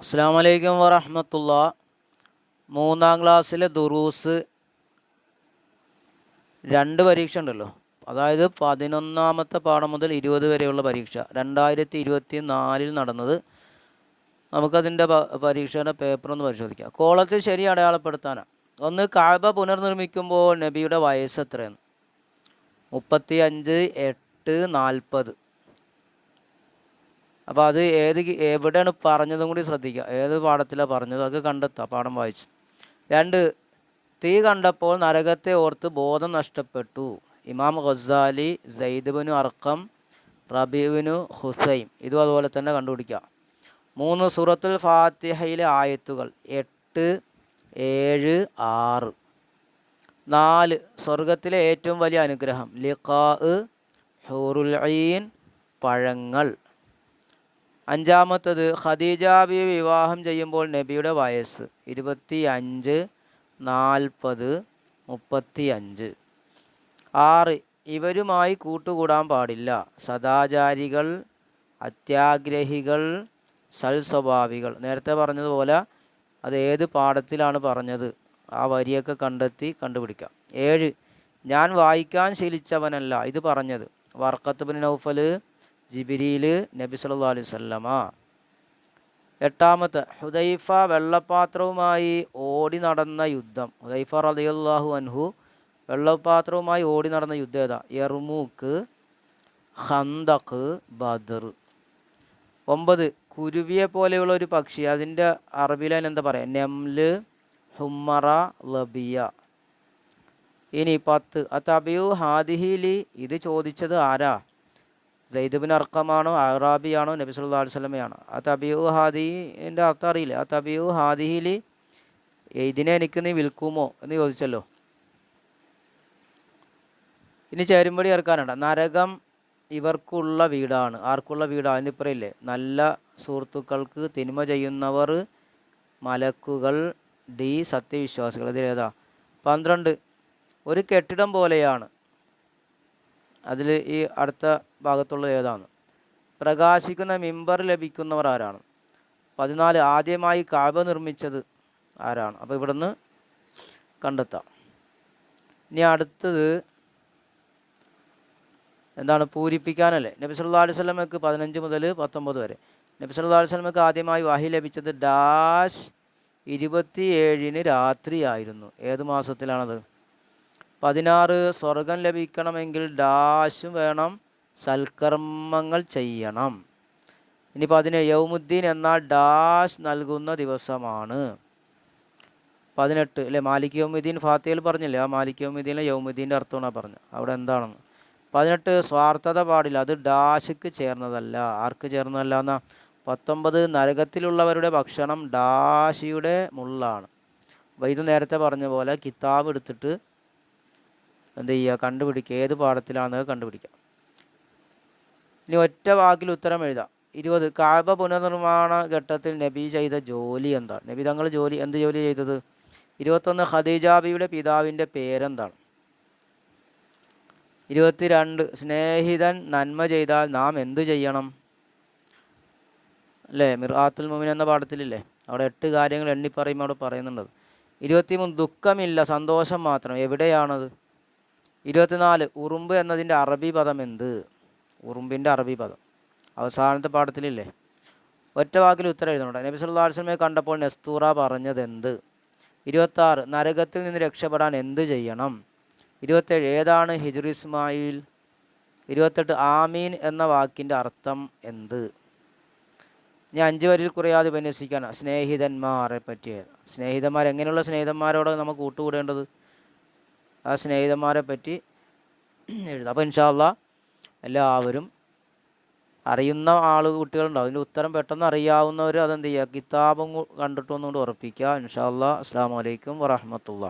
അസ്സാം വലൈക്കും വറഹമത്തുള്ള. മൂന്നാം ക്ലാസ്സിലെ ദുറൂസ് രണ്ട് പരീക്ഷ ഉണ്ടല്ലോ. അതായത് പതിനൊന്നാമത്തെ പാഠം മുതൽ ഇരുപത് വരെയുള്ള പരീക്ഷ. രണ്ടായിരത്തി ഇരുപത്തി നാലിൽ നടന്നത്. നമുക്കതിന്റെ പരീക്ഷയുടെ പേപ്പർ ഒന്ന് പരിശോധിക്കാം. കോളത്തിൽ ശരി അടയാളപ്പെടുത്താനാണ് ഒന്ന് കാഴ്ബ പുനർനിർമ്മിക്കുമ്പോൾ നബിയുടെ വയസ്സ് എത്രയാണ്? മുപ്പത്തി അഞ്ച് എട്ട് നാൽപ്പത്. അപ്പോൾ അത് ഏത് എവിടെയാണ് പറഞ്ഞതും കൂടി ശ്രദ്ധിക്കുക. ഏത് പാഠത്തിലാണ് പറഞ്ഞത് അതൊക്കെ കണ്ടെത്തുക പാഠം വായിച്ച്. രണ്ട് തീ കണ്ടപ്പോൾ നരകത്തെ ഓർത്ത് ബോധം നഷ്ടപ്പെട്ടു. ഇമാം ഖസാലി സൈദബിനു അർക്കം റബീബിനു ഹുസൈൻ. ഇതും അതുപോലെ തന്നെ കണ്ടുപിടിക്കുക. മൂന്ന് സൂറത്തുൽ ഫാത്തിഹയിലെ ആയത്തുകൾ. എട്ട് ഏഴ് ആറ്. നാല് സ്വർഗത്തിലെ ഏറ്റവും വലിയ അനുഗ്രഹം. ലിഖാ ഹൂറുൽ ഐൻ പഴങ്ങൾ. അഞ്ചാമത്തത് ഖദീജ വിവാഹം ചെയ്യുമ്പോൾ നബിയുടെ വയസ്സ്. ഇരുപത്തി അഞ്ച് നാൽപ്പത് മുപ്പത്തി അഞ്ച് ആറ് ഇവരുമായി കൂട്ടുകൂടാൻ പാടില്ല. സദാചാരികൾ അത്യാഗ്രഹികൾ സൽസ്വഭാവികൾ. നേരത്തെ പറഞ്ഞതുപോലെ അത് ഏത് പാഠത്തിലാണ് പറഞ്ഞത്? ആ വരിയൊക്കെ കണ്ടെത്തി കണ്ടുപിടിക്കാം. ഏഴ് ഞാൻ വായിക്കാൻ ശീലിച്ചവനല്ല. ഇത് പറഞ്ഞത് വർക്കത്ത് ബിൻ നൗഫൽ ജിബിരിയിൽ നബി സല്ലല്ലാഹു അലൈഹി വസല്ലമ. എട്ടാമത്തെ ഹുദൈഫ വെള്ളപ്പാത്രവുമായി ഓടി നടന്ന യുദ്ധം. ഹുദൈഫ റളിയല്ലാഹു അൻഹു വെള്ളപാത്രവുമായി ഓടി നടന്ന യുദ്ധം ഏതാ? യർമൂക്ക് ഹന്തക്ക് ബദർ. ഒമ്പത് കുരുവിയെ പോലെയുള്ള ഒരു പക്ഷി. അതിന്റെ അറബിലൻ എന്താ പറയുക നെംൽ ഹുമ്മറ ലബിയ. ഇനി പത്ത് അത്തബിയു ഹാദിഹിലി ഇത് ചോദിച്ചത് ആരാ? സൈദുബിൻ അർക്കമാണോ അറാബിയാണോ നബി സല്ലല്ലാഹു അലൈഹി വസല്ലമയാണോ? ആ തബിയു ഹാദിന്റെ അർത്ഥം അറിയില്ല. ആ തബിയു ഹാദിഹിലി ഇതിനെ എനിക്ക് നീ വിൽക്കുമോ എന്ന് ചോദിച്ചല്ലോ. ഇനി ചേരുമ്പടി ചേർക്കാനുണ്ട്. നരകം ഇവർക്കുള്ള വീടാണ്. ആർക്കുള്ള വീടാണ് അതിനിപ്പറയില്ലേ നല്ല സുഹൃത്തുക്കൾക്ക് തിന്മ ചെയ്യുന്നവർ മലക്കുകൾ ഡി സത്യവിശ്വാസികൾ. ഇതിലേതാ പന്ത്രണ്ട്. ഒരു കെട്ടിടം പോലെയാണ്. അതിൽ ഈ അടുത്ത ഭാഗത്തുള്ളത് ഏതാണ്? പ്രകാശിക്കുന്ന മിമ്പർ ലഭിക്കുന്നവർ ആരാണ്? പതിനാല് ആദ്യമായി കാബ നിർമ്മിച്ചത് ആരാണ്? അപ്പോൾ ഇവിടുന്ന് കണ്ടെത്താം. ഇനി അടുത്തത് എന്താണ്? പൂരിപ്പിക്കാനല്ലേ? നബി അലി അലൈഹി വസല്ലമക്ക് പതിനഞ്ച് മുതൽ പത്തൊമ്പത് വരെ. നബി അലി അലൈഹി വസല്ലമക്ക് ആദ്യമായി വാഹി ലഭിച്ചത് ഡാഷ് ഇരുപത്തി ഏഴിന് രാത്രിയായിരുന്നു ഏത് മാസത്തിലാണത്? പതിനാറ് സ്വർഗം ലഭിക്കണമെങ്കിൽ ഡാഷും വേണം. സൽക്കർമ്മങ്ങൾ ചെയ്യണം. ഇനിയിപ്പോൾ അതിന് യൗമുദ്ദീൻ എന്ന ഡാഷ് നൽകുന്ന ദിവസമാണ്. പതിനെട്ട് അല്ലേ? മാലിക് യൗമുദ്ദീൻ ഫാത്തിയിൽ പറഞ്ഞില്ലേ? ആ മാലിക് യൗമുദ്ദീനിലെ യൗമുദ്ദീന്റെ അർത്ഥമാണ് പറഞ്ഞത്. അവിടെ എന്താണെന്ന്? പതിനെട്ട് സ്വാർത്ഥത പാടില്ല. അത് ഡാഷ്ക്ക് ചേർന്നതല്ല. ആർക്ക് ചേർന്നതല്ല എന്നാ? പത്തൊമ്പത് നരകത്തിലുള്ളവരുടെ ഭക്ഷണം ഡാഷിയുടെ മുള്ളാണ്. അപ്പോൾ നേരത്തെ പറഞ്ഞ പോലെ കിതാബ് എടുത്തിട്ട് എന്ത് ചെയ്യുക? കണ്ടുപിടിക്കുക. ഏത് പാഠത്തിലാണെന്ന് കണ്ടുപിടിക്കാം ഇനി ഒറ്റ വാക്കിൽ ഉത്തരം എഴുതാം. ഇരുപത് കാബ പുനർനിർമ്മാണ ഘട്ടത്തിൽ നബി ചെയ്ത ജോലി എന്താണ്? നബി തങ്ങൾ ജോലി എന്ത് ജോലി ചെയ്തത്? ഇരുപത്തൊന്ന് ഖദീജാബിയുടെ പിതാവിന്റെ പേരെന്താണ്? ഇരുപത്തിരണ്ട് സ്നേഹിതൻ നന്മ ചെയ്താൽ നാം എന്ത് ചെയ്യണം? അല്ലേ? മിർആത്തുൽ മുമിൻ എന്ന പാഠത്തിലില്ലേ? അവിടെ എട്ട് കാര്യങ്ങൾ എണ്ണി പറയുമ്പോൾ അവിടെ പറയുന്നുണ്ട്. ഇരുപത്തിമൂന്ന് ദുഃഖമില്ല സന്തോഷം മാത്രം. എവിടെയാണത്? ഇരുപത്തിനാല് ഉറുമ്പ് എന്നതിന്റെ അറബി പദം എന്ത്? ഉറുമ്പിന്റെ അറബി പദം. അവസാനത്തെ പാഠത്തിലില്ലേ? ഒറ്റ വാക്കിൽ ഉത്തരം എഴുതണം നബി സല്ലല്ലാഹു അലൈഹി വസല്ലമയെ കണ്ടപ്പോൾ നെസ്തൂറ പറഞ്ഞത് എന്ത് ഇരുപത്താറ് നരകത്തിൽ നിന്ന് രക്ഷപ്പെടാൻ എന്ത് ചെയ്യണം? ഇരുപത്തേഴ് ഏതാണ് ഹിജുർ ഇസ്മായിൽ? ഇരുപത്തെട്ട് ആമീൻ എന്ന വാക്കിന്റെ അർത്ഥം എന്ത്? ഞാൻ അഞ്ച് വരിയിൽ കുറയാതെ വിന്യസിക്കാൻ സ്നേഹിതന്മാരെ പറ്റിയത് സ്നേഹിതന്മാർ എങ്ങനെയുള്ള സ്നേഹിതന്മാരോട് നമുക്ക് കൂട്ടുകൂടേണ്ടത്? ആ സ്നേഹിതന്മാരെ പറ്റി എഴുതാം. അപ്പോൾ ഇൻഷാല്ല എല്ലാവരും അറിയുന്ന ആൾ കുട്ടികളുണ്ടാവും അതിന്റെ ഉത്തരം പെട്ടെന്ന് അറിയാവുന്നവർ അതെന്ത് ചെയ്യുക കിതാബും കണ്ടിട്ടൊന്നുകൊണ്ട് ഉറപ്പിക്കുക. ഇൻഷാല്ല അസ്സാം വലൈക്കും വറഹമത്തുള്ള